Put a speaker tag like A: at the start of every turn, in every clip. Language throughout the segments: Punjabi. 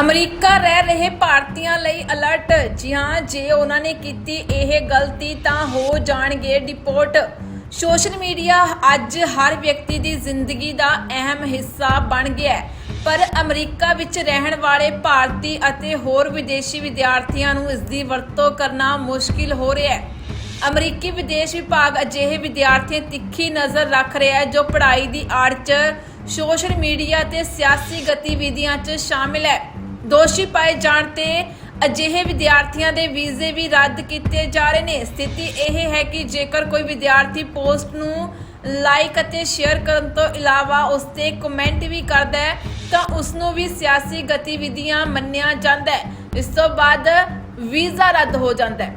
A: ਅਮਰੀਕਾ ਰਹਿ ਰਹੇ ਭਾਰਤੀਆਂ ਲਈ ਅਲਰਟ। ਜੀ ਹਾਂ, ਜੇ ਉਹਨਾਂ ਨੇ ਕੀਤੀ ਇਹ ਗਲਤੀ, ਤਾਂ ਹੋ ਜਾਣਗੇ ਡਿਪੋਰਟ। ਸੋਸ਼ਲ ਮੀਡੀਆ ਅੱਜ ਹਰ ਵਿਅਕਤੀ ਦੀ ਜ਼ਿੰਦਗੀ ਦਾ ਅਹਿਮ ਹਿੱਸਾ ਬਣ ਗਿਆ ਹੈ। ਪਰ ਅਮਰੀਕਾ ਵਿੱਚ ਰਹਿਣ ਵਾਲੇ ਭਾਰਤੀ ਅਤੇ ਹੋਰ ਵਿਦੇਸ਼ੀ ਵਿਦਿਆਰਥੀਆਂ ਨੂੰ ਇਸ ਦੀ ਵਰਤੋਂ ਕਰਨਾ ਮੁਸ਼ਕਿਲ ਹੋ ਰਿਹਾ ਹੈ। ਅਮਰੀਕੀ ਵਿਦੇਸ਼ ਵਿਭਾਗ ਅਜਿਹੇ ਵਿਦਿਆਰਥੀਆਂ ਤਿੱਖੀ ਨਜ਼ਰ ਰੱਖ ਰਿਹਾ ਹੈ ਜੋ ਪੜ੍ਹਾਈ ਦੀ ਆੜ 'ਚ, ਸੋਸ਼ਲ ਮੀਡੀਆ ਤੇ ਸਿਆਸੀ ਗਤੀਵਿਧੀਆਂ 'ਚ ਸ਼ਾਮਿਲ ਹੈ। ਦੋਸ਼ੀ ਪਾਏ ਜਾਣ ਤੇ ਅਜਿਹੇ ਵਿਦਿਆਰਥੀਆਂ ਦੇ ਵੀਜ਼ੇ ਵੀ ਰੱਦ ਕੀਤੇ ਜਾ ਰਹੇ ਨੇ। ਸਥਿਤੀ ਇਹ ਹੈ ਕਿ ਜੇਕਰ ਕੋਈ ਵਿਦਿਆਰਥੀ ਪੋਸਟ ਨੂੰ ਲਾਈਕ ਅਤੇ ਸ਼ੇਅਰ ਕਰਨ ਤੋਂ ਇਲਾਵਾ ਉਸ ਤੇ ਕਮੈਂਟ ਵੀ ਕਰਦਾ ਹੈ, ਤਾਂ ਉਸ ਨੂੰ ਵੀ ਸਿਆਸੀ ਗਤੀਵਿਧੀਆਂ ਮੰਨਿਆ ਜਾਂਦਾ ਹੈ। ਇਸ ਤੋਂ ਬਾਅਦ ਵੀਜ਼ਾ ਰੱਦ ਹੋ ਜਾਂਦਾ ਹੈ।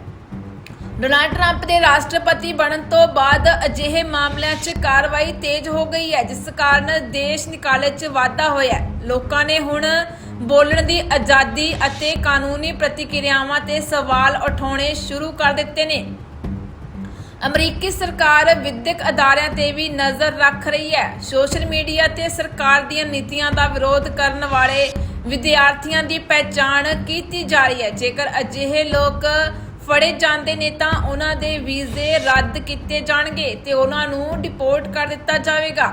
A: ਡੋਨਾਲਡ ਟਰੰਪ ਦੇ ਰਾਸ਼ਟਰਪਤੀ ਬਣਨ ਤੋਂ ਬਾਅਦ ਅਜਿਹੇ ਮਾਮਲਿਆਂ 'ਚ ਕਾਰਵਾਈ ਤੇਜ਼ ਹੋ ਗਈ ਹੈ, ਜਿਸ ਕਾਰਨ ਦੇਸ਼ ਨਿਕਾਲੇ 'ਚ ਵਾਧਾ ਹੋਇਆ ਲੋਕਾਂ ਨੇ ਹੁਣ ਬੋਲਣ ਦੀ ਆਜ਼ਾਦੀ ਅਤੇ ਕਾਨੂੰਨੀ ਪ੍ਰਤੀਕਿਰਿਆਵਾਂ ਤੇ ਸਵਾਲ ਉਠਾਉਣੇ ਸ਼ੁਰੂ ਕਰ ਦਿੱਤੇ ਨੇ। ਅਮਰੀਕੀ ਸਰਕਾਰ ਵਿਦਿਅਕ ਅਦਾਰਿਆਂ ਤੇ ਵੀ ਨਜ਼ਰ ਰੱਖ ਰਹੀ ਹੈ। ਸੋਸ਼ਲ ਮੀਡੀਆ ਤੇ ਸਰਕਾਰ ਦੀਆਂ ਨੀਤੀਆਂ ਦਾ ਵਿਰੋਧ ਕਰਨ ਵਾਲੇ ਵਿਦਿਆਰਥੀਆਂ ਦੀ ਪਹਿਚਾਣ ਕੀਤੀ ਜਾ ਰਹੀ ਹੈ। ਜੇਕਰ ਅਜਿਹੇ ਲੋਕ ਫੜੇ ਜਾਂਦੇ ਨੇ ਤਾਂ ਉਹਨਾਂ ਦੇ ਵੀਜ਼ੇ ਰੱਦ ਕੀਤੇ ਜਾਣਗੇ ਤੇ ਉਹਨਾਂ ਨੂੰ ਡਿਪੋਰਟ ਕਰ ਦਿੱਤਾ ਜਾਵੇਗਾ।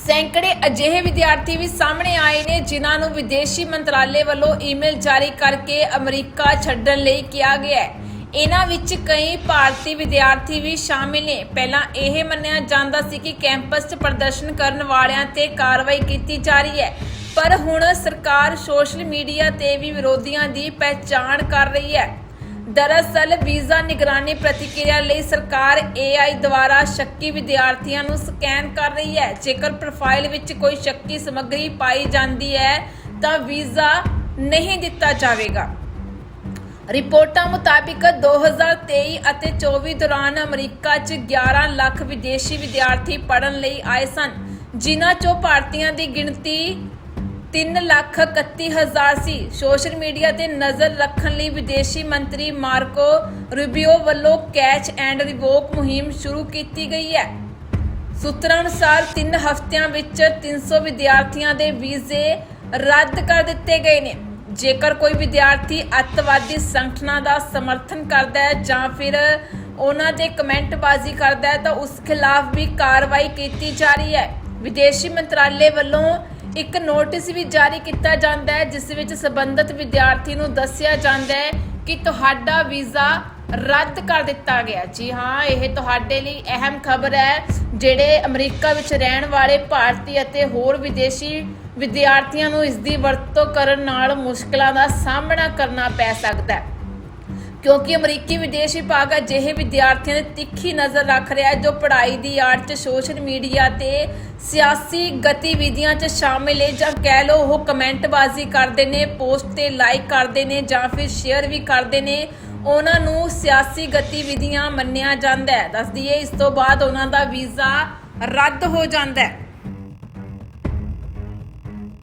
A: ਸੈਂਕੜੇ ਅਜਿਹੇ ਵਿਦਿਆਰਥੀ ਵੀ ਸਾਹਮਣੇ ਆਏ ਨੇ, ਜਿਨ੍ਹਾਂ ਨੂੰ ਵਿਦੇਸ਼ੀ ਮੰਤਰਾਲੇ ਵੱਲੋਂ ਈਮੇਲ ਜਾਰੀ ਕਰਕੇ ਅਮਰੀਕਾ ਛੱਡਣ ਲਈ ਕਿਹਾ ਗਿਆ ਹੈ। ਇਹਨਾਂ ਵਿੱਚ ਕਈ ਭਾਰਤੀ ਵਿਦਿਆਰਥੀ ਵੀ ਸ਼ਾਮਿਲ ਨੇ। ਪਹਿਲਾਂ ਇਹ ਮੰਨਿਆ ਜਾਂਦਾ ਸੀ ਕਿ ਕੈਂਪਸ 'ਚ ਪ੍ਰਦਰਸ਼ਨ ਕਰਨ ਵਾਲਿਆਂ ਤੇ ਕਾਰਵਾਈ ਕੀਤੀ ਜਾ ਰਹੀ ਹੈ, ਪਰ ਹੁਣ ਸਰਕਾਰ ਸੋਸ਼ਲ ਮੀਡੀਆ ਤੇ ਵੀ ਵਿਰੋਧੀਆਂ ਦੀ ਪਹਿਚਾਣ ਕਰ ਰਹੀ ਹੈ। ਦਰਅਸਲ ਵੀਜ਼ਾ ਨਿਗਰਾਨੀ ਪ੍ਰਤੀਕਿਰਿਆ ਲਈ ਸਰਕਾਰ AI ਦੁਆਰਾ ਸ਼ੱਕੀ ਵਿਦਿਆਰਥੀਆਂ ਨੂੰ ਸਕੈਨ ਕਰ ਰਹੀ ਹੈ। ਜੇਕਰ ਪ੍ਰੋਫਾਈਲ ਵਿੱਚ ਕੋਈ ਸ਼ੱਕੀ ਸਮੱਗਰੀ ਪਾਈ ਜਾਂਦੀ ਹੈ, ਤਾਂ ਵੀਜ਼ਾ ਨਹੀਂ ਦਿੱਤਾ ਜਾਵੇਗਾ। ਰਿਪੋਰਟਾਂ ਮੁਤਾਬਿਕ 2023 ਅਤੇ 24 ਦੌਰਾਨ ਅਮਰੀਕਾ 'ਚ 11 ਲੱਖ ਵਿਦੇਸ਼ੀ ਵਿਦਿਆਰਥੀ ਪੜ੍ਹਨ ਲਈ ਆਏ ਸਨ, ਜਿਨ੍ਹਾਂ 'ਚੋਂ ਭਾਰਤੀਆਂ ਦੀ ਗਿਣਤੀ 3 ਲੱਖ 31 ਹਜ਼ਾਰ ਸੀ। ਸੋਸ਼ਲ ਮੀਡੀਆ ਤੇ ਨਜ਼ਰ ਰੱਖਣ ਲਈ ਵਿਦੇਸ਼ੀ ਮੰਤਰੀ ਮਾਰਕੋ ਰੂਬੀਓ ਵੱਲੋਂ ਕੈਚ ਐਂਡ ਰਿਵੋਕ ਮੁਹਿੰਮ ਸ਼ੁਰੂ ਕੀਤੀ ਗਈ ਹੈ। ਸੂਤਰਾਂ ਅਨੁਸਾਰ 3 ਹਫ਼ਤਿਆਂ ਵਿੱਚ 300 ਵਿਦਿਆਰਥੀਆਂ ਦੇ ਵੀਜ਼ੇ ਰੱਦ ਕਰ ਦਿੱਤੇ ਗਏ ਨੇ। ਜੇਕਰ ਕੋਈ ਵਿਦਿਆਰਥੀ ਅੱਤਵਾਦੀ ਸੰਗਠਨਾਂ ਦਾ ਸਮਰਥਨ ਕਰਦਾ ਹੈ ਜਾਂ ਫਿਰ ਉਹਨਾਂ ਦੇ ਕਮੈਂਟਬਾਜ਼ੀ ਕਰਦਾ ਹੈ ਤਾਂ ਉਸ ਖਿਲਾਫ ਵੀ ਕਾਰਵਾਈ ਕੀਤੀ ਜਾ ਰਹੀ ਹੈ। ਵਿਦੇਸ਼ੀ ਮੰਤਰਾਲੇ ਵੱਲੋਂ ਇੱਕ ਨੋਟਿਸ ਵੀ ਜਾਰੀ ਕੀਤਾ ਜਾਂਦਾ ਹੈ, ਜਿਸ ਵਿੱਚ ਸਬੰਧਤ ਵਿਦਿਆਰਥੀ ਨੂੰ ਦੱਸਿਆ ਜਾਂਦਾ ਹੈ ਕਿ ਤੁਹਾਡਾ ਵੀਜ਼ਾ ਰੱਦ ਕਰ ਦਿੱਤਾ ਗਿਆ। ਜੀ ਹਾਂ, ਇਹ ਤੁਹਾਡੇ ਲਈ ਅਹਿਮ ਖਬਰ ਹੈ, ਜਿਹੜੇ ਅਮਰੀਕਾ ਵਿੱਚ ਰਹਿਣ ਵਾਲੇ ਭਾਰਤੀ ਅਤੇ ਹੋਰ ਵਿਦੇਸ਼ੀ ਵਿਦਿਆਰਥੀਆਂ ਨੂੰ ਇਸ ਦੀ ਵਰਤੋਂ ਕਰਨ ਨਾਲ ਮੁਸ਼ਕਲਾਂ ਦਾ ਸਾਹਮਣਾ ਕਰਨਾ ਪੈ ਸਕਦਾ ਹੈ। ਕਿਉਂਕਿ ਅਮਰੀਕੀ ਵਿਦੇਸ਼ ਵਿਭਾਗ ਅਜਿਹੇ ਵਿਦਿਆਰਥੀਆਂ ਤੇ ਤਿੱਖੀ ਨਜ਼ਰ ਰੱਖ ਰਿਹਾ ਹੈ ਜੋ ਪੜ੍ਹਾਈ ਦੀ ਆੜ 'ਚ ਸੋਸ਼ਲ ਮੀਡੀਆ ਤੇ ਸਿਆਸੀ ਗਤੀਵਿਧੀਆਂ 'ਚ ਸ਼ਾਮਿਲ ਹੈ ਜਾਂ ਕਹਿ ਲਓ ਉਹ ਕਮੈਂਟਬਾਜ਼ੀ ਕਰਦੇ ਨੇ, ਪੋਸਟ ਤੇ ਲਾਈਕ ਕਰਦੇ ਨੇ ਜਾਂ ਫਿਰ ਸ਼ੇਅਰ ਵੀ ਕਰਦੇ ਨੇ, ਉਹਨਾਂ ਨੂੰ ਸਿਆਸੀ ਗਤੀਵਿਧੀਆਂ ਮੰਨਿਆ ਜਾਂਦਾ ਹੈ। ਦੱਸ ਦਈਏ, ਇਸ ਤੋਂ ਬਾਅਦ ਉਹਨਾਂ ਦਾ ਵੀਜ਼ਾ ਰੱਦ ਹੋ ਜਾਂਦਾ ਹੈ।